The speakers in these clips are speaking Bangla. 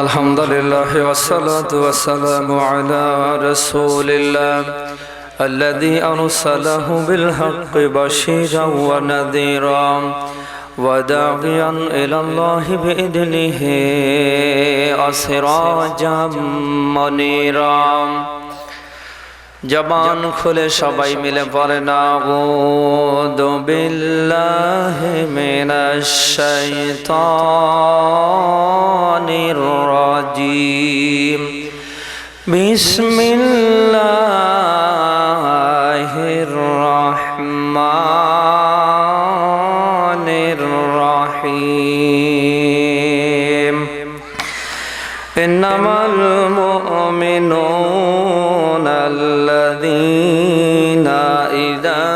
الحمد لله والصلاة والسلام على رسول الله الذي أرسله بالحق بشيرا ونذيرا وداعيا إلى الله بإذنه وسراجا منيرا. জবান খুলে সবাই মিলে পড়ে না গো বিল্লাহ মিনাশ শাইতানির রাজিম। বিসমিল্লাহির রহিম। ইন্নামাল মুমিনুন الذين إذا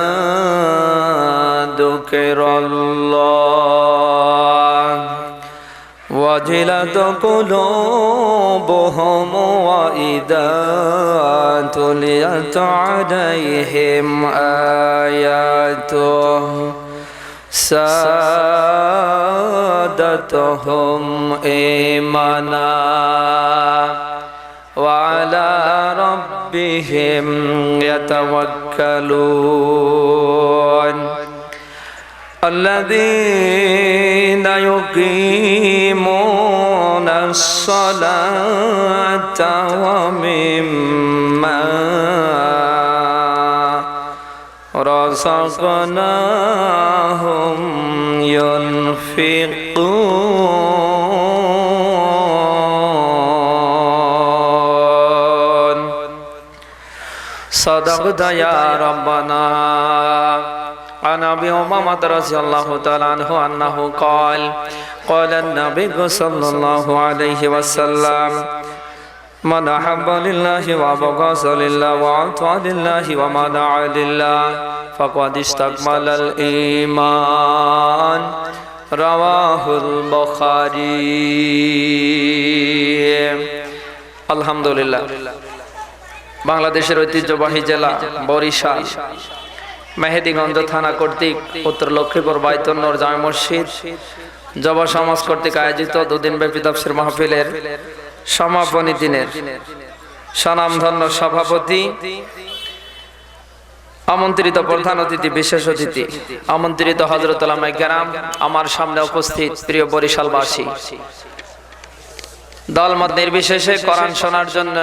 ذكر الله وجلت قلوبهم وإذا تليت عليهم آياته سادتهم إيمانا وعلى ربهم يتوكلون. الذين يقيمون الصلاة ومما رزقناهم ينفقون. صدقت يا ربنا عن ابي امامه رضي الله تعالى عنه انه قال قال النبي صلى الله عليه وسلم من أحب لله وبغض لله وأعطى لله ومنع لله فقد استكمل الإيمان رواه البخاري الحمد لله বাংলাদেশের ঐতিহ্যবাহী জেলা বরিশাল। মেহেদিগঞ্জ থানা কর্তৃক উত্তর লক্ষ্মীপুর বাইতন্নর জামে মসজিদ, জবা সমাজ কর্তৃক আয়োজিত দুদিন ব্যাপী তফসির মাহফিলের সমাপনী দিনের স্বনামধন্য সভাপতি, আমন্ত্রিত প্রধান অতিথি, বিশেষ অতিথি, আমন্ত্রিত হজরত গ্রাম আমার সামনে উপস্থিত প্রিয় বরিশালবাসী। দল দলমত নির্বিশেষে করান শোনার জন্য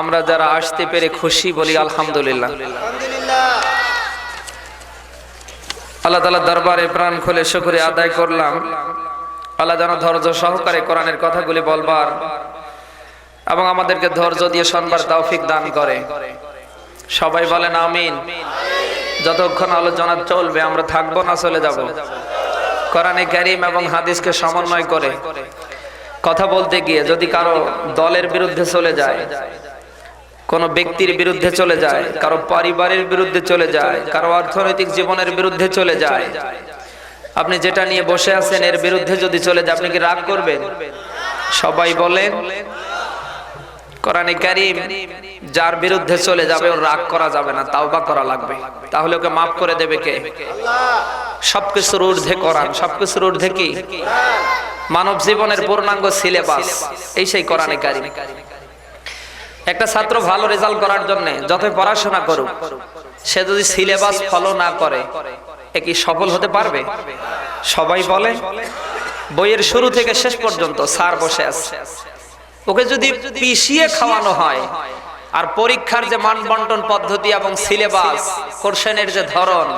আমরা যারা আসতে পেরে খুশি বলি আলহামদুলিল্লাহ। আল্লাহ তালা দরবারে প্রাণ খুলে শুক্রিয়া আদায় করলাম। আল্লাহ যেন ধৈর্য সহকারে কোরআনের কথাগুলি বলবার এবং আমাদেরকে ধৈর্য দিয়ে শোনবার তৌফিক দান করে। সবাই বলেন আমিন। যতক্ষণ আলোচনা চলবে, আমরা থাকব না, চলে যাব। কোরআনে কারিম এবং হাদিসকে সমন্বয় করে কথা বলতে গিয়ে যদি কারও দলের বিরুদ্ধে চলে যায় কোন ব্যক্তির বিরুদ্ধে চলে যায়, কারও পরিবারের বিরুদ্ধে চলে যায়, কারও অর্থনৈতিক জীবনের বিরুদ্ধে চলে যায়। আপনি যেটা নিয়ে বসে আছেন, এর বিরুদ্ধে যদি চলে যায়, আপনি কি রাগ করবেন? সবাই বলেন, কোরআনে যার বিরুদ্ধে চলে যাবে, ওর রাগ করা যাবে না, তাওবা করা লাগবে। তাহলে ওকে মাফ করে দেবে কে? সবকিছুর ঊর্ধ্বে কোরআন, সবকিছুর ঊর্ধ্বে কি? মানব জীবনের পূর্ণাঙ্গ সিলেবাস এই সেই কোরআনে কারিম। একটা ছাত্র ভালো রেজাল্ট করার জন্য যতই পড়াশোনা করুক, সে যদি সিলেবাস ফলো না করে, এ কি সফল হতে পারবে? সবাই বলে, বইয়ের শুরু থেকে শেষ পর্যন্ত স্যার বসে আছে। ওকে যদি পিছিয়ে খাওয়ানো হয়, আর পরীক্ষার যে মান বন্টন পদ্ধতি এবং সিলেবাস কোশ্চেনের যে ধরন,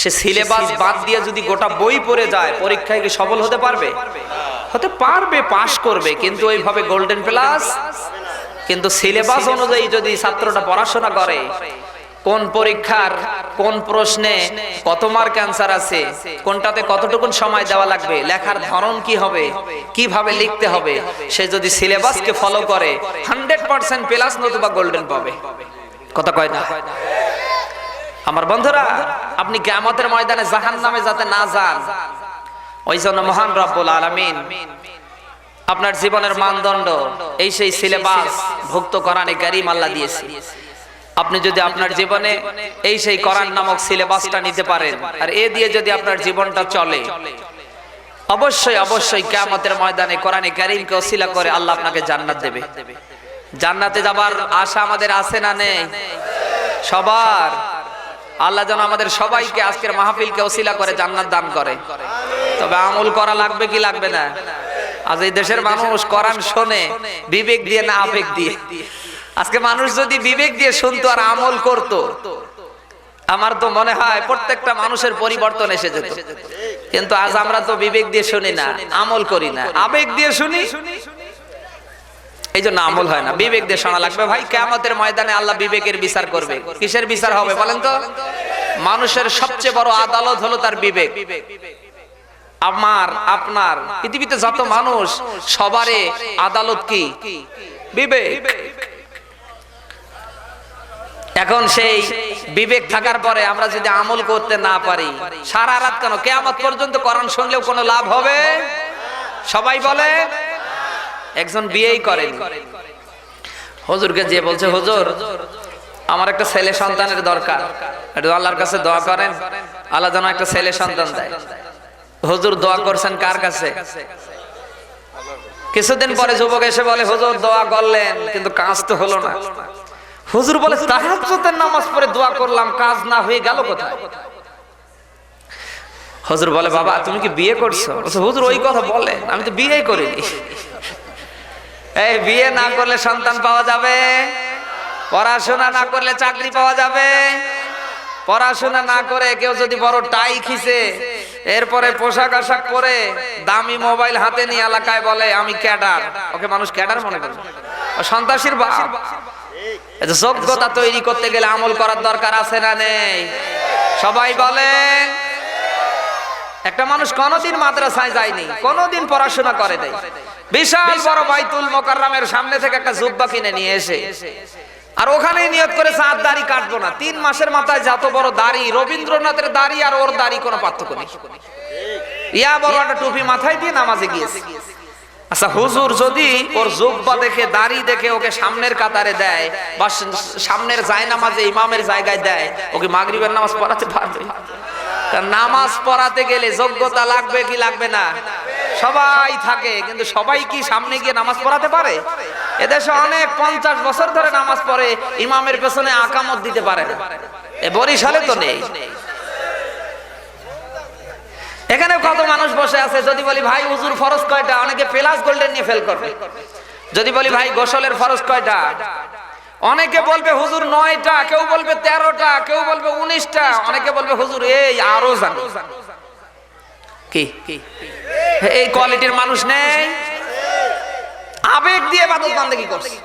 সে সিলেবাস বাদ দিয়ে যদি গোটা বই পড়ে যায়, পরীক্ষায় কি সফল হতে পারবে? হতে পারবে, পাশ করবে, কিন্তু ওইভাবে গোল্ডেন প্লাস কিন্তু সিলেবাস অনুযায়ী যদি ছাত্রটা পড়াশোনা করে, কোন পরীক্ষার কোন প্রশ্নে কত মার্ক অ্যান্সার আছে, কোনটাতে কতটুকুন সময় দেওয়া লাগবে, লেখার ধরন কি হবে, কীভাবে লিখতে হবে, সে যদি সিলেবাসকে ফলো করে হান্ড্রেড পার্সেন্ট প্লাস নতুবা গোল্ডেন পাবে। কথা কয় না? আমার বন্ধুরা, আপনি কেমতের ময়দানে জাহান নামে যাতে না যান, ওই জন্য মহান রব্বুল আলমিন আপনার জীবনের মানদণ্ড, এই সেই সিলেবাস ভুক্ত করানে গারিম আল্লাহ দিয়েছে। আপনি যদি আপনার জীবনে এই সেই কোরআন নামক সিলেবাসটা নিতে পারেন, আর এ দিয়ে যদি আপনার জীবনটা চলে, অবশ্যই অবশ্যই কিয়ামতের ময়দানে কোরআনে কারীমকে ওসিলা করে আল্লাহ আপনাকে জান্নাত দেবে। জান্নাতে যাবার আশা আমাদের আছে না নেই? সবার। আল্লাহ যেন আমাদের সবাইকে আজকের মাহফিলকে ওসিলা করে জান্নাত দান করে। তবে আমল করা লাগবে কি লাগবে না? আজ এই দেশের মানুষ কোরআন শোনে বিবেক দিয়ে না আবেগ দিয়ে আজকে মানুষ যদি বিবেক দিয়ে শুনতো আর আমল করত আমার তো মনে হয় প্রত্যেকটা মানুষের পরিবর্তন এসে যেত। কিন্তু আজ আমরা তো বিবেক দিয়ে শুনি না আমল করি না। আবেগ দিয়ে শুনি? এই জন্য আমল হয় না বিবেক দিয়ে শোনা লাগবে। ভাই কেমতের ময়দানে আল্লাহ বিবেকের বিচার করবে। কিসের বিচার হবে বলেন তো? মানুষের সবচেয়ে বড় আদালত হলো তার বিবেক। বিবেক। আমার আপনার পৃথিবীতে যত মানুষ সবারে আদালত কি? বিবেক। এখন সেই বিবেক থাকার পরে আমরা যদি আমল করতে না পারি সারা রাত কেন? কেয়ামত পর্যন্ত কোরআন শুনলেও কোনো লাভ হবে? সবাই বলে একজন বিয়েই করেন। হজুরকে যে বলছে হজুর আমার একটা ছেলে সন্তানের দরকার। আল্লাহর কাছে দোয়া করেন। আল্লাহ যেন একটা ছেলে সন্তান দেয়। হুজুর দোয়া করছেন কার কাছে? কিছুদিন পরে যুবক এসে বলে, হুজুর, দোয়া করলেন, কিন্তু কাজ তো হলো না। হুজুর বলে, তাহাজ্জুদের নামাজ পড়ে দোয়া করলাম, কাজ না হয়ে গেল কোথায়? হুজুর বলে, বাবা, তুমি কি বিয়ে করছ? হুজুর, ওই কথা বলে, আমি তো বিয়েই করিনি। এই বিয়ে না করলে সন্তান পাওয়া যাবে, পড়াশোনা না করলে চাকরি পাওয়া যাবে, পড়াশোনা না করে কেউ যদি বড় টাই খিসে এরপরে পোশাক আশাক পরে দামি মোবাইল হাতে নিয়ে এলাকায় বলে, আমি ক্যাডার। ওকে মানুষ ক্যাডার মনে করে। সন্ত্রাসীর বাপ। যোগ্যতা তৈরি করতে গেলে আমল করার দরকার আছে না নেই? সবাই বলে, একটা মানুষ কোনোদিন মাদ্রাসায় যায়নি, কোনোদিন পড়াশোনা করে নাই। বিশাল বড় বাইতুল মোকাররমের সামনে থেকে একটা জুব্বা কিনে নিয়ে এসে আর ওখানেই নিয়ত করে সাত দাড়ি কাটবো না। তিন মাসের মাথায় যত বড় দাড়ি, রবীন্দ্রনাথের দাড়ি আর ওর দাড়ি কোনো পার্থক্য নেই। ইয়া বড় একটা টুপি মাথায় দিয়ে নামাজে গিয়েছে। আচ্ছা হুজুর যদি ওর জুব্বা দেখে, দাড়ি দেখে ওকে সামনের কাতারে দেয় বা সামনের যায় নামাজে ইমামের জায়গায় দেয় ওকে মাগরিবের নামাজ পড়াতে পারবে? নামাজ পড়াতে গেলে যোগ্যতা লাগবে কি লাগবে না? সবাই থাকে, কিন্তু সবাই কি সামনে গিয়ে নামাজ পড়াতে পারে? এদেশে অনেক পঞ্চাশ বছর ধরে নামাজ পড়ে, ইমামের পেছনে আকামত দিতে পারে এ বরিশালে তো নেই। এখানে কত মানুষ বসে আছে, যদি বলি, ভাই, হুজুর, ফরজ কয়টা? অনেকে প্লাস গোল্ডেন নিয়ে ফেল করবে। যদি বলি, ভাই, গোসলের ফরজ কয়টা? অনেকে বলবে, হুজুর, নয়টা। কেউ বলবে, তেরোটা। কেউ বলবে, উনিশটা। অনেকে বলবে, হুজুর, এই আরও জানি। কি? এই কোয়ালিটির মানুষ নেই। আবেগ দিয়ে করছে?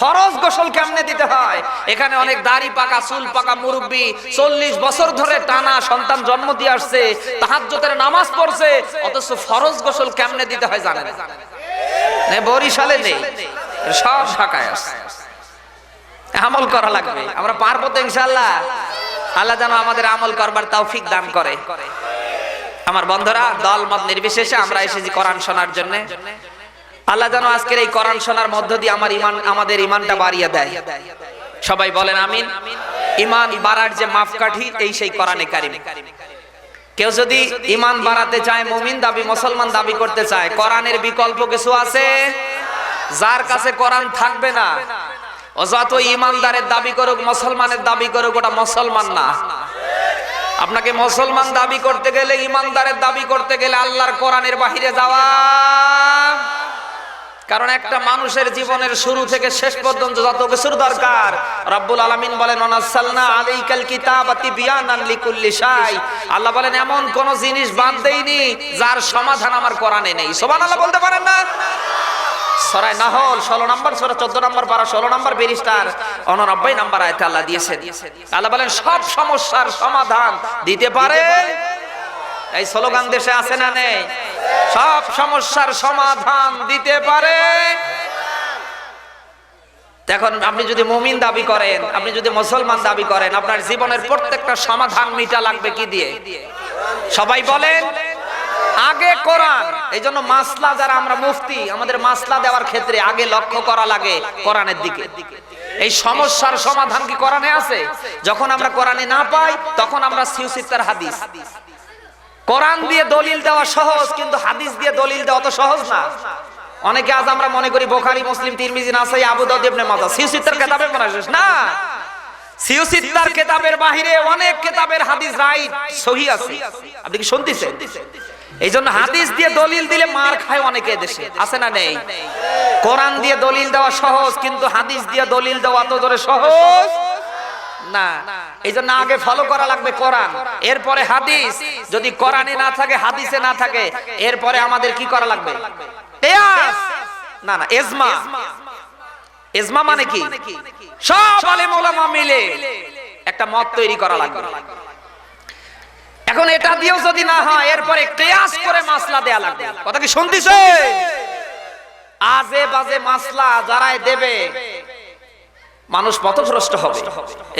ফরজ গোসল কেমনে দিতে হয়? এখানে অনেক দাড়ি পাকা, চুল পাকা মুরব্বী, চল্লিশ বছর ধরে টানা সন্তান জন্ম দিয়ে আসছে নামাজ পড়ছে, অথচ ফরজ গোসল কেমনে দিতে হয় জানে না, বরিশালে নেই, সব ঢাকায় আছে। আমল করা লাগবে, আমরা পারব তো ইনশাল্লাহ আল্লাহ যেন আমাদের আমল করবার তৌফিক দান করে। আমার বন্ধুরা, দল মত নির্বিশেষে আমরা এসেছি কোরআন শোনার জন্য। আল্লাহ যেন আজকের এই কোরআন শোনার মধ্য দিয়ে আমার ইমান, আমাদের ইমানটা বাড়িয়ে দেয়। সবাই বলেন আমিন। ইমান বাড়ার যে মাপকাঠি, এই সেই কোরআনে কারিম। কেউ যদি ইমান বাড়াতে চায়, মুমিন দাবি, মুসলমান দাবি করতে চায়, কোরআনের বিকল্প কিছু আছে? যার কাছে কোরআন থাকবে না, ও যত ইমানদারের দাবি করুক, মুসলমানের দাবি করুক, ওটা মুসলমান না। আপনাকে মুসলমান দাবি করতে গেলে, ইমানদারের দাবি করতে গেলে আল্লাহর কোরআনের বাহিরে যাওয়া। কারণ একটা মানুষের জীবনের শুরু থেকে শেষ পর্যন্ত যত কিছুর দরকার, রব্বুল আলামিন বলেন, অনাসালনা আলাইকাল কিতাবাতি বিয়ানান লিকুল্লি শাই। আল্লাহ বলেন, এমন কোন জিনিস বাদ দেইনি, যার সমাধান আমার কোরআনে নেই। সুবহানাল্লাহ বলতে পারেন না? সরাই নাহল, ষোলো নম্বর সরা, চোদ্দ নম্বর পারা, ষোলো নম্বর বিরিস্টার অননব্বই নম্বর আয়তে আল্লাহ দিয়েছেন। আল্লাহ বলেন, সব সমস্যার সমাধান দিতে পারে। এই স্লোগান দেশে আছে না নেই? সব সমস্যার সমাধান দিতে পারে। এখন আপনি যদি মুমিন দাবি করেন, আপনি যদি মুসলমান দাবি করেন, আপনার জীবনের প্রত্যেকটা সমাধান মিটা লাগবে কি দিয়ে? সবাই বলেন আগে কোরআন। এই জন্য মাসলা যারা আমরা মুফতি, আমাদের মাসলা দেওয়ার ক্ষেত্রে আগে লক্ষ্য করা লাগে কোরআনের দিকে। এই সমস্যার সমাধান কি কোরআনে আছে? যখন আমরা কোরআনে না পাই, তখন আমরা সিউসিত্তার হাদিস। কোরআন দিয়ে দলিল দেওয়া সহজ, কিন্তু হাদিস দিয়ে দলিল দেওয়া তো সহজ না। অনেকে আজ আমরা মনে করি বোখারি, মুসলিম, তিরমিজি, নাসাই আবু দাউদ ইবনে মাজাহ সিউসিত্তার কিতাবে পড়া শেষ না? সিউসিত্তার কিতাবের বাহিরে অনেক কিতাবের হাদিস রাইট, সহি আছে। আপনি কি শুনতেছেন? এই জন্য হাদিস দিয়ে দলিল দিলে মার খায় অনেকে দেশে। আছে না নেই? কোরআন দিয়ে দলিল দেওয়া সহজ কিন্তু হাদিস দিয়ে দলিল দেওয়া তো ধরে সহজ? না। এই জন্য আগে ফলো করা লাগবে কোরআন। এরপরে হাদিস। যদি কোরআনে না থাকে হাদিসে না থাকে। এরপরে আমাদের কি করা লাগবে? না না এজমা। এজমা। মানে কি? সব আলেম ওলামা মিলে একটা মত তৈরি করা লাগবে। এখন এটা দিয়েও যদি না হয়, এরপরে কিয়াস করে মাসলা দেয়া লাগবে। কথা কি শুনতেছে? আজে বাজে মাসলা যারাই দেবে, মানুষ পথভ্রষ্ট হবে।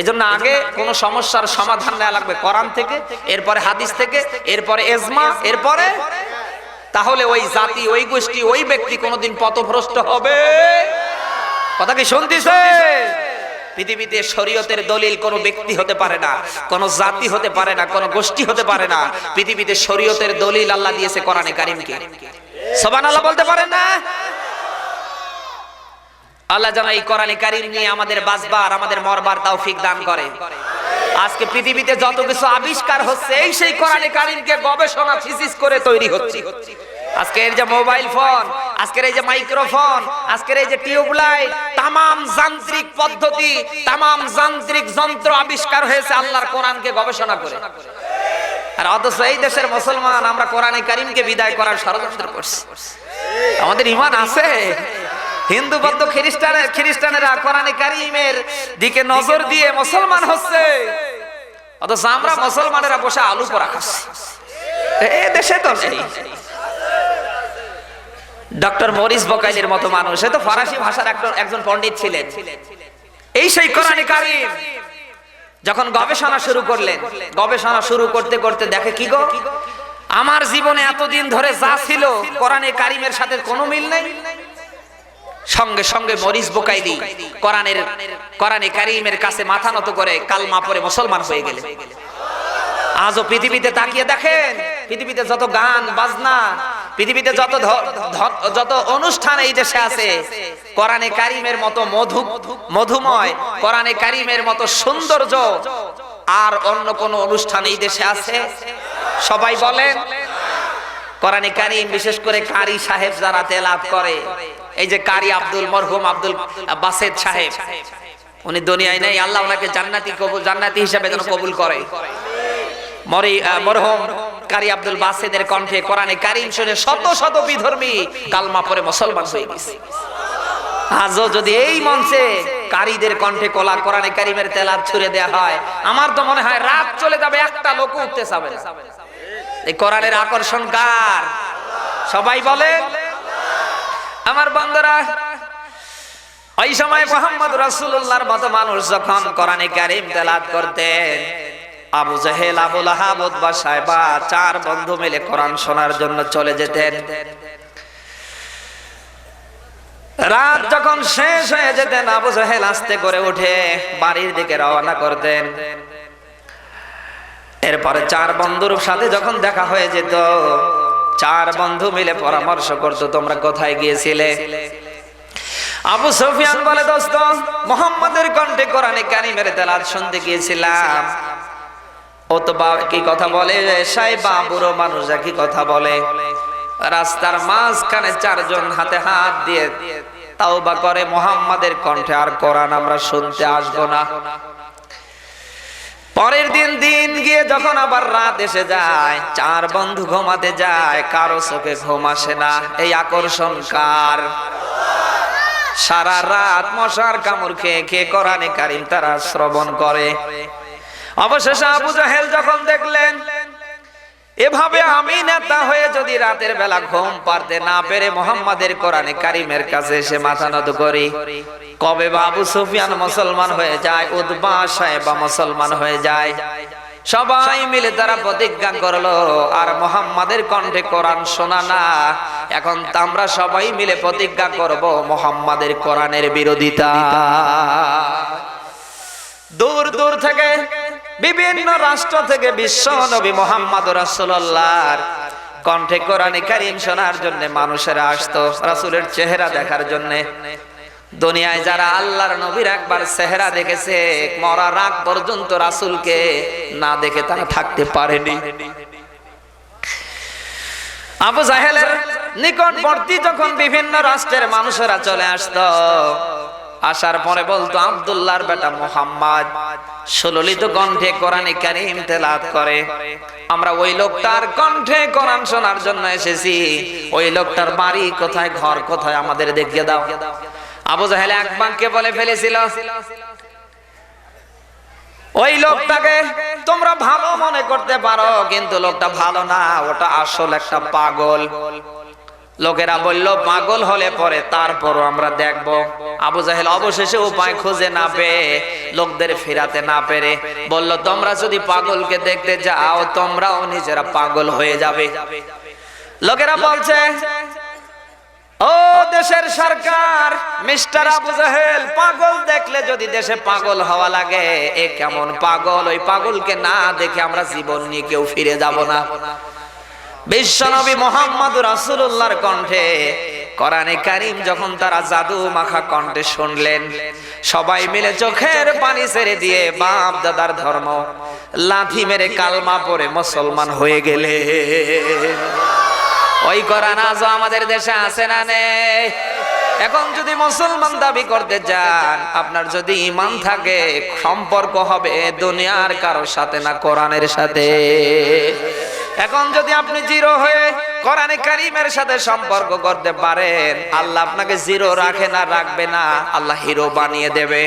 এই জন্য আগে কোন সমস্যার সমাধান নেওয়া লাগবে কোরআন থেকে, এরপরে হাদিস থেকে, এরপরে এজমা, এরপরে তাহলে ওই জাতি, ওই গোষ্ঠী, ওই ব্যক্তি কোনোদিন পথভ্রষ্ট হবে। কথা কি শুনতেছে? পৃথিবীতে শরীয়তের দলিল কোনো ব্যক্তি হতে পারে না, কোনো জাতি হতে পারে না, কোনো গোষ্ঠী হতে পারে না। পৃথিবীতে শরীয়তের দলিল আল্লাহ দিয়েছে কোরআনে কারিমকে। সবান আল্লাহ বলতে পারেন না? আল্লাহ যেন এই কোরআনে কারিম নিয়ে আমাদের বাঁচবার, আমাদের মরবার তৌফিক দান করে। আজকে পৃথিবীতে যত কিছু আবিষ্কার হচ্ছে, এই সেই কোরআনে কারিমকে গবেষণা, থিসিস করে তৈরি হচ্ছে। আজকের এই যে মোবাইল ফোন, আজকের এই যে মাইক্রোফোন, আজকের এই যে টিউবলাইট, তামাম যান্ত্রিক পদ্ধতি, তামাম যান্ত্রিক যন্ত্র আবিষ্কার হয়েছে আল্লাহর কোরআনকে গবেষণা করে। আর অথচ এই দেশের মুসলমান, আমরা কোরআনে কারিমকে বিদায় করার ষড়যন্ত্র করছি। আমাদের ইমান আছে। হিন্দু, বৌদ্ধ, খ্রিস্টানের, খ্রিস্টানেরা কোরআনে কারিমের দিকে নজর দিয়ে মুসলমান হচ্ছে। অথচ আমরা মুসলমানেরা বসে আলু পোড়া খাচ্ছি। এ দেশে তো নেই। ডক্টর মরিস বকাইলের মতো মানুষ। তো ফরাসি ভাষার একজন পণ্ডিত ছিলেন। এই সেই কোরআনে কারিম যখন গবেষণা শুরু করলেন, গবেষণা শুরু করতে করতে দেখে কি গো? আমার জীবনে এতদিন ধরে যা ছিল কোরআনে কারিমের সাথে কোনো মিল নেই। সঙ্গে সঙ্গে মরিস বোকাইলি কোরআনের কোরআনে কারিমের কাছে মাথা নত করে কালমা পরে মুসলমান হয়ে গেলে আজও পৃথিবীতে তাকিয়ে দেখেন, পৃথিবীতে যত গান, বাজনা পৃথিবীতে যত যত অনুষ্ঠান এই দেশে আছে, কোরআনে কারিমের মতো মধু মধুময়, কোরআনে কারিমের মতো সৌন্দর্য, আর অন্য কোন অনুষ্ঠান এই দেশে আছে? সবাই বলেন। কোরআনে কারিম, বিশেষ করে কারি সাহেব যারা তেলাত করে, এই যে কারি আব্দুল মরহুম আব্দুল বাসেদ সাহেব, উনি দুনিয়ায় নেই, আল্লাহ ওনাকে জান্নাতি কবুল জান্নাতি হিসাবে যেন কবুল করে। মরি মরহুম কারি আব্দুল বাসেদের কণ্ঠে কোরআনে কারিম শুনে শত শত বিধর্মী কালমা পরে মুসলমান হয়ে গেছে। আজও যদি এই মঞ্চে কারীদের কণ্ঠে কোলা কোরআনে কারিমের তেলাত ছুড়ে দেয়া হয়, আমার তো মনে হয় রাত চলে যাবে, একটা লোক উঠতে যাবে এই কোরআনের আকর্ষণ কার? সবাই বলে, আমার বন্ধুরা, ওই সময় মোহাম্মদ রাসূলুল্লাহর মতো মানুষ যখন কোরআনে কারিম তেলাত করতেন আবু জাহেল আবুল আহাব উতবা সাহেবা চার বন্ধু মিলে কোরআন শোনার জন্য চলে যেতেন। রাত যখন শেষ হয়ে যেতেন, আবু জাহেল আস্তে করে উঠে বাড়ির দিকে রওনা করতেন। এরপরে চার বন্ধুর সাথে যখন দেখা হয়ে যেত, চার বন্ধু মিলে পরামর্শ করতো, তোমরা কোথায় গিয়েছিলে? আবু সুফিয়ান বলে, দোস্ত, মোহাম্মদের কণ্ঠে কোরআনে কারিমের তেলাত শুনতে গিয়েছিলাম। ও তো বা- কি কথা বলে? বুড়ো মানুষরা কি কথা বলে। রাস্তার মাঝখানে চারজন হাতে হাত দিয়ে তাওবা করে মোহাম্মদের কণ্ঠে, আর কোরআন আমরা শুনতে আসব না। পরের দিন দিন গিয়ে যখন আবার রাত এসে যায়, চার বন্ধু ঘুমাতে যায়, কারও চোখে ঘুম আসে না। এই আকর্ষণ কার? সারা রাত মশার কামড় খেয়ে খেয়ে কোরআনে কারিম তারা শ্রবণ করে। অবশেষে আবু জাহেল যখন দেখলেন, এভাবে আমি নেতা হয়ে যদি রাতের বেলা ঘুম পারতে না পেরে মোহাম্মদের কোরআনে কারিমের কাছে এসে মাথা নত করি, কবে বা আবু সুফিয়ান মুসলমান হয়ে যায় উদ্বা সাহেবা মুসলমান হয়ে যায়, সবাই মিলে তারা প্রতিজ্ঞা করল, আর মোহাম্মদের কণ্ঠে কোরআন শোনা না, এখন আমরা সবাই মিলে প্রতিজ্ঞা করব মোহাম্মদের কোরআনের বিরোধিতা। দূর দূর থেকে বিভিন্ন রাষ্ট্র থেকে বিশ্ব নবী মোহাম্মদ রাসূলুল্লাহর কণ্ঠে কোরআনে কারিম শোনার জন্য মানুষেরা আসতো, রাসুলের চেহারা দেখার জন্য। দুনিয়ায় যারা আল্লাহর নবীর একবার চেহারা দেখেছে, মরা রাগ পর্যন্ত রাসূলকে না দেখে তারা থাকতে পারেনি। আবু জাহেলের নিকটবর্তী যখন বিভিন্ন রাষ্ট্রের মানুষেরা চলে আসতো আসার পরে বলতো, আব্দুল্লাহর বেটা মোহাম্মদ। সুললিত কণ্ঠে কোরআনে কারিম তেলাত করে। আমরা ওই লোকটার কণ্ঠে কোরআন শোনার জন্য এসেছি। ওই লোকটার বাড়ি কোথায়, ঘর কোথায়, আমাদের দেখিয়ে দাও। আবু জাহেল এক বাক্যে বলে ফেলেছিল, ওই লোকটাকে তোমরা ভালো মনে করতে পারো, কিন্তু লোকটা ভালো না, ওটা আসল একটা পাগল। লোকেরা বলল, পাগল হলে পরে তারপরও আমরা দেখব। আবু জাহেল অবশেষে উপায় খুঁজে না পেয়ে লোকদের ফেরাতে না পেরে বলল, তোমরা যদি পাগলকে দেখতে যাও, তোমরাও নিজেরা পাগল হয়ে যাবে। লোকেরা বলছে, ও দেশের সরকার, মিস্টার আবু জাহেল, পাগল দেখলে যদি দেশে পাগল হওয়া লাগে, এ কেমন পাগল? ওই পাগলকে না দেখে আমরা জীবন নিয়ে কেউ ফিরে যাব না। বিশ্বনবী মোহাম্মদ রাসূলুল্লাহর কণ্ঠে কোরআনে কারিম যখন তারা জাদু মাখা কণ্ঠে শুনলেন, সবাই মিলে চোখের পানি ছেড়ে দিয়ে বাপ দাদার ধর্ম, লাথি মেরে কালমা পরে মুসলমান হয়ে গেলে। ওই কোরআন আজও আমাদের দেশে আছে না নেই? এখন যদি মুসলমান দাবি করতে যান, আপনার যদি ইমান থাকে, সম্পর্ক হবে দুনিয়ার কারোর সাথে না কোরআনের সাথে। এখন যদি আপনি জিরো হয়ে কোরআনে কারিমের সাথে সম্পর্ক করতে পারেন, আল্লাহ আপনাকে জিরো রাখে না, রাখবে না। আল্লাহ হিরো বানিয়ে দেবে।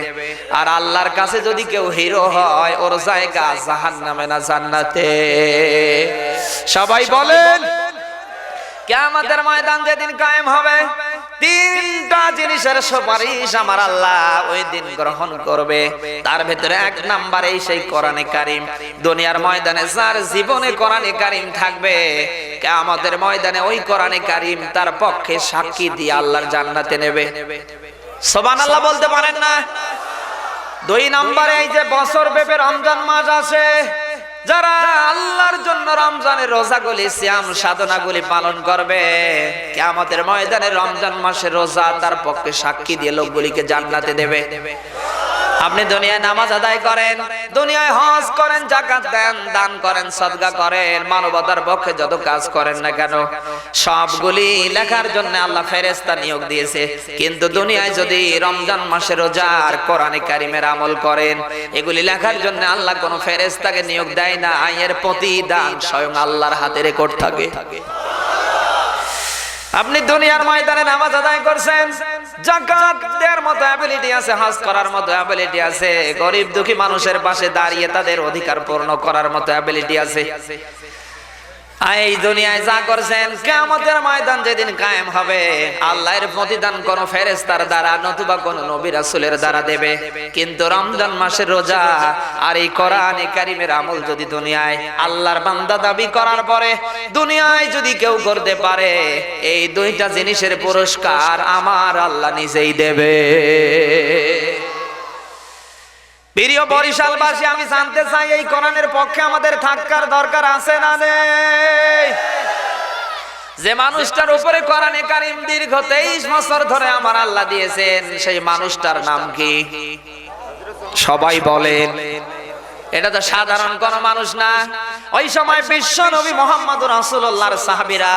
আর আল্লাহর কাছে যদি কেউ হিরো হয়, ওর জায়গা জাহান্নামে না জান্নাতে। সবাই বলেন, কেয়ামতের ময়দান যেদিন কায়েম হবে তিনটা জিনিসের সুপারিশ আমার আল্লাহ ওই দিন গ্রহণ করবে। তার ভেতরে এক নাম্বারে সেই কোরআনে কারিম। দুনিয়ার ময়দানে যার জীবনে কোরআনে কারিম থাকবে, কেয়ামতের ময়দানে ওই কোরআনে কারিম তার পক্ষে সাক্ষী দিয়ে আল্লাহর জান্নাতে নেবে। সুবহানাল্লাহ বলতে পারেন না? দুই নম্বরে এই যে বছর ব্যাপী রমজান মাস আছে যারা আল্লাহর জন্য রমজানের রোজাগুলি সাধনা সাধনাগুলি পালন করবে আমাদের ময়দানে রমজান মাসে রোজা তার পক্ষে সাক্ষী দিয়ে লোকগুলিকে জান্নাতে দেবে। আপনি দুনিয়ায় নামাজ আদায় করেন, দুনিয়ায় হজ করেন জাকাত দেন, দান করেন সদকা করেন, মানবতার পক্ষে যত কাজ করেন না কেন, সবগুলি লেখার জন্য আল্লাহ ফেরেস্তা নিয়োগ দিয়েছে। কিন্তু দুনিয়ায় যদি রমজান মাসে আর কোরআনে কারিমের আমল করেন, এগুলি লেখার জন্য আল্লাহ কোনো ফেরেস্তাকে নিয়োগ দেয় না এর প্রতিদান স্বয়ং আল্লাহর হাতে রেকর্ড থাকে। আপনি দুনিয়ার ময়দানে নামাজ আদায় করছেন জাকাত মতো অ্যাবিলিটি আছে, হাজ করার মতো অ্যাবিলিটি আছে। গরিব দুঃখী মানুষের পাশে দাঁড়িয়ে তাদের অধিকার পূর্ণ করার মতো অ্যাবিলিটি আছে। এই দুনিয়ায় যা করছেন কিয়ামতের ময়দান যেদিন কায়েম হবে, আল্লাহর প্রতিদান কোন ফেরেশতার দ্বারা নতুবা কোন দ্বারা দেবে। কিন্তু রমজান মাসের রোজা আর এই কোরআনে কারিমের আমল যদি দুনিয়ায় আল্লাহর বান্দা দাবি করার পরে দুনিয়ায় যদি কেউ করতে পারে, এই দুইটা জিনিসের পুরস্কার আমার আল্লাহ নিজেই দেবে। প্রিয় বরিশালবাসী, আমি জানতে চাই, এই কোরআনের পক্ষে আমাদের থাকার দরকার আছে না নেই? যে মানুষটার উপরে কোরআনে কারিম দীর্ঘ তেইশ বছর ধরে আমার আল্লাহ দিয়েছেন, সেই মানুষটার নাম কি? সবাই বলেন। এটা তো সাধারণ কোন মানুষ না। ওই সময় বিশ্ব নবী মোহাম্মদ রাসূলুল্লাহর সাহাবীরা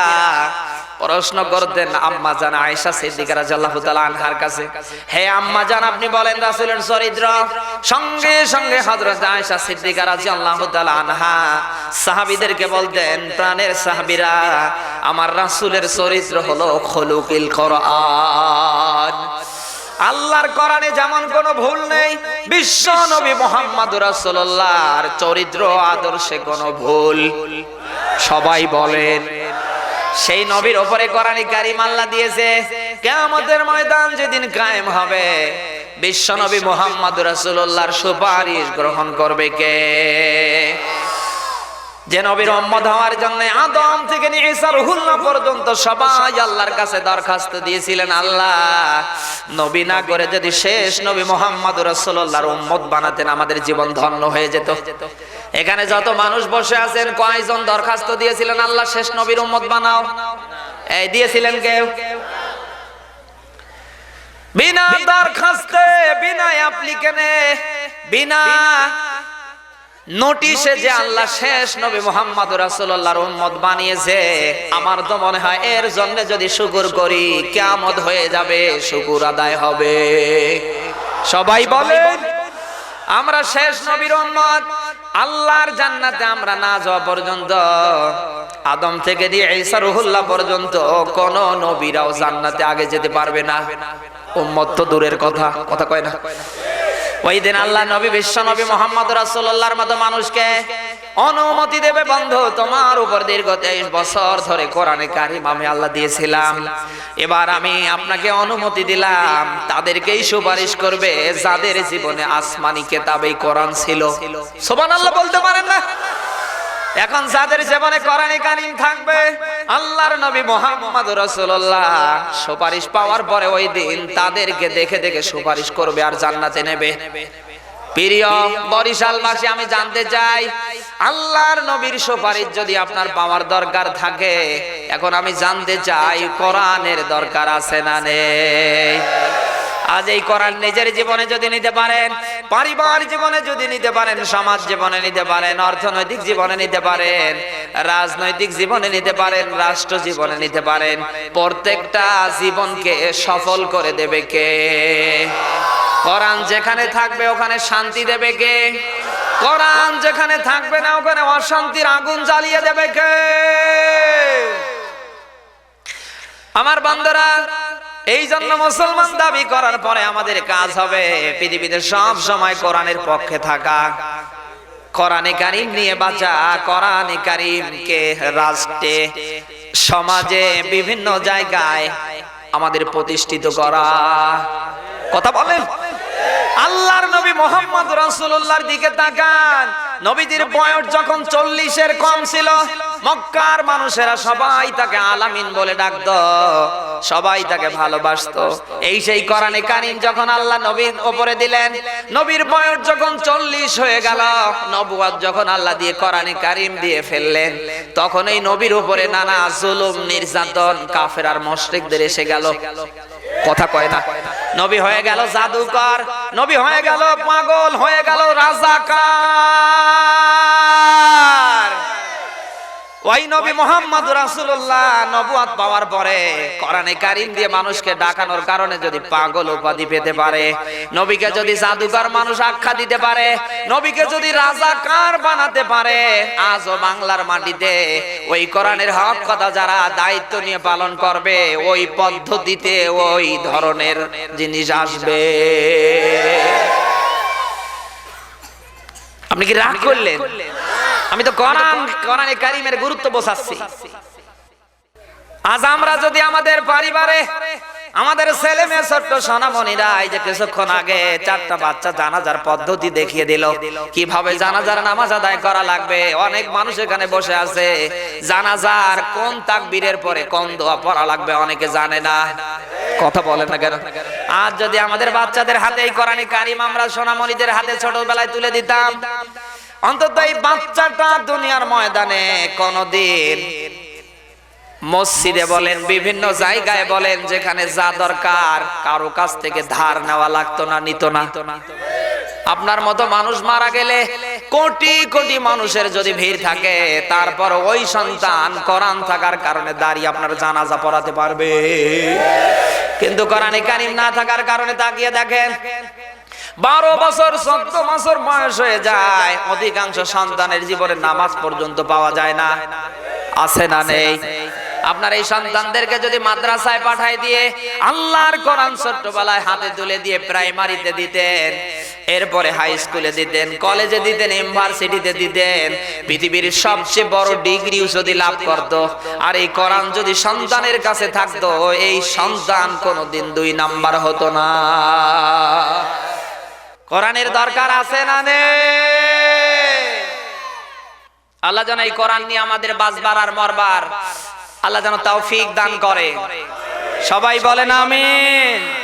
প্রশ্ন করতেন, আম্মা জান আয়েশা সিদ্দিকা রাদিয়াল্লাহু তাআলা আনহার কাছে। হে আম্মা জান, আপনি বলেন রাসূলের চরিত্র। সঙ্গে সঙ্গে হযরত আয়েশা সিদ্দিকা রাদিয়াল্লাহু তাআলা আনহা সাহাবীদেরকে বলতেন, প্রাণের সাহাবীরা, আমার রাসূলের চরিত্র হলো খলুকিল কোরআন। আল্লাহর কোরআনে যেমন কোনো ভুল নেই, বিশ্ব নবী মোহাম্মদ রাসূলুল্লাহর চরিত্র আদর্শে কোনো ভুল। সবাই বলেন সেই নবীর ওপরে কোরআনে কারিম আল্লাহ দিয়েছে, কিয়ামতের ময়দান যেদিন কায়েম হবে, বিশ্ব নবী মোহাম্মদ রাসূলুল্লাহর সুপারিশ গ্রহণ করবে কে? যে নবীর উম্মত হওয়ার জন্য আদম থেকে নিয়ে ঈসা রুহুল্লাহ পর্যন্ত সবাই আল্লাহর কাছে দরখাস্ত দিয়েছিলেন, আল্লাহ নবী না করে যদি শেষ নবী মোহাম্মদ রাসূলুল্লাহর উম্মত বানাতেন, আমাদের জীবন ধন্য হয়ে যেত। এখানে যত মানুষ বসে আছেন, কয়জন দরখাস্ত দিয়েছিলেন? আল্লাহ শেষ নবীর উম্মত বানাও। এই, দিয়েছিলেন কেউ? বিনা দরখাস্তে, বিনা অ্যাপ্লিকেনে, বিনা নোটিশে যে আল্লাহ শেষ নবী মোহাম্মদ রাসূলুল্লাহর উম্মত বানিয়েছে, আমার তো মনে হয় এর জন্য যদি শুকুর করি, কিয়ামত হয়ে যাবে, শুকুর আদায় হবে। সবাই বলে আমরা শেষ নবীর উম্মত। আল্লাহর জান্নাতে আমরা না যাওয়া পর্যন্ত, আদম থেকে দিয়ে ঈসা রুহুল্লাহ পর্যন্ত কোন নবীরাও জান্নাতে আগে যেতে পারবে না। উম্মত তো দূরের কথা কথা কয় না। ওই দিন আল্লাহ নবী বিশ্ব নবী মোহাম্মদ রাসূলুল্লাহর মতো মানুষকে অনুমতি দেবে বন্ধু, তোমার উপর দীর্ঘ তেইশ বছর ধরে কোরআনে কারিম আমি আল্লাহ দিয়েছিলাম। এবার আমি আপনাকে অনুমতি দিলাম, তাদেরকেই সুপারিশ করবে যাদের জীবনে আসমানি কেতাবেই কোরআন ছিল। আল্লাহ বলতে পারেন না? এখন যাদের জীবনে কোরআনে কারিম থাকবে, আল্লাহর নবী মোহাম্মদ রাসূলুল্লাহ সুপারিশ পাওয়ার পরে ওই দিন তাদেরকে দেখে দেখে সুপারিশ করবে আর জান্নাতে নেবে। বরিশালবাসী, আমি জানতে চাই, আল্লাহর নবীর সুপারিশ যদি আপনার পাওয়ার দরকার থাকে, এখন আমি জানতে চাই, কোরআনের দরকার আছে না নেই? আজ এই কোরআন নিজের জীবনে যদি নিতে পারেন পরিবার জীবনে যদি নিতে পারেন, সমাজ জীবনে নিতে পারেন, অর্থনৈতিক জীবনে নিতে পারেন, রাজনৈতিক জীবনে নিতে পারেন, রাষ্ট্র জীবনে নিতে পারেন, প্রত্যেকটা জীবনকে সফল করে দেবে কে? কোরআন যেখানে থাকবে, ওখানে শান্তি দেবে কে? কোরআন যেখানে থাকবে না, ওখানে অশান্তির আগুন জ্বালিয়ে দেবে কে? আমার বান্দরা, এই জন্য মুসলমান দাবি করার পরে আমাদের কাজ হবে পৃথিবীতে সব সময় কোরআনের পক্ষে থাকা। কোরআনে কারিম নিয়ে বাঁচা, কোরআনে কারিমকে রাষ্ট্রে, সমাজে বিভিন্ন জায়গায় আমাদের প্রতিষ্ঠিত করা। কথা বলেন। আল্লাহর নবী মোহাম্মদ রাসূলুল্লাহর দিকে তাকান। নবীদের বয়স যখন চল্লিশের কম ছিল, মক্কার মানুষেরা সবাই তাকে আলামিন বলে ডাকতো, সবাই তাকে ভালোবাসতো। এই সেই কোরআনে কারিম যখন আল্লাহ নবীর উপরে দিলেন, নবীর বয়স যখন চল্লিশ হয়ে গেল নবুয়াত যখন আল্লাহ দিয়ে কোরআনে কারিম দিয়ে ফেললেন তখন এই নবীর উপরে নানা জুলুম, নির্যাতন, কাফের আর মুশরিকদের এসে গেল। কথা কয় না? নবী হয়ে গেল জাদুকর নবী হয়ে গেল পাগল হয়ে গেল রাজাকার। ওই নবী মোহাম্মদ নবুয়াত পাওয়ার পরে কোরআনে দিয়ে মানুষকে ডাকানোর কারণে যদি পাগল উপাধি পেতে পারে, নবীকে যদি জাদুকর মানুষ আখ্যা দিতে পারে, নবীকে যদি রাজাকার বানাতে পারে, আজও বাংলার মাটিতে ওই কোরআনের হক কথা যারা দায়িত্ব নিয়ে পালন করবে, ওই পদ্ধতিতে ওই ধরনের জিনিস আসবে। আপনি কি রাগ করলেন? আমি তো কোরআন, কোরআনে কারিমের গুরুত্ব বোঝাচ্ছি। আজ আমরা যদি আমাদের পরিবারে, আমাদের ছেলে মেয়ে ছোট্ট সোনামণিরা এই যে কিছুক্ষণ আগে চারটা বাচ্চা জানাজার পদ্ধতি দেখিয়ে দিল, কীভাবে জানাজার নামাজ আদায় করা লাগবে, অনেক মানুষ এখানে বসে আছে। জানাজার কোন তাকবীরের পরে কোন দোয়া পড়া লাগবে অনেকে জানে না। কথা বলে না কেন? আজ যদি আমাদের বাচ্চাদের হাতে এই কোরআনি কারিম আমরা সোনামণিদের হাতে ছোটবেলায় তুলে দিতাম অন্তত এই বাচ্চাটা দুনিয়ার ময়দানে কোনদিন মসজিদে বলেন, বিভিন্ন জায়গায় বলেন, যেখানে যা দরকার কারও কাছ থেকে ধার নেওয়া লাগতো না, নিত না। আপনার মতো মানুষ মারা গেলে কোটি কোটি মানুষের যদি ভিড় থাকে, তারপর ওই সন্তান কোরআন থাকার কারণে দাঁড়িয়ে আপনার জানাজা পড়াতে পারবে। কিন্তু কোরআনে কারিম না থাকার কারণে তাকিয়ে দেখেন বারো বছর, চোদ্দ বছর বয়স হয়ে যায়, অধিকাংশ সন্তানের জীবনে নামাজ পর্যন্ত পাওয়া যায় না। আছে না নেই? আপনার এই সন্তানদেরকে যদি মাদ্রাসায় পাঠায় দিয়ে আল্লাহর কোরআন ছোট্টবেলায় হাতে তুলে দিয়ে প্রাইমারিতে দিতেন, এরপরে হাই স্কুলে দিতেন, কলেজে দিতেন, ইউনিভার্সিটিতে দিতেন, পৃথিবীর সবচেয়ে বড় ডিগ্রি যদি লাভ করত, আর এই কোরআন যদি সন্তানের কাছে থাকতো, এই সন্তান কোনোদিন দুই নাম্বার হতো না। কোরআনের দরকার আছে না নেই? আল্লাহ যেন এই কোরআন নিয়ে আমাদের বাজবার আর মরবার। আল্লাহ যেন তৌফিক দান করে। সবাই বলেন আমিন।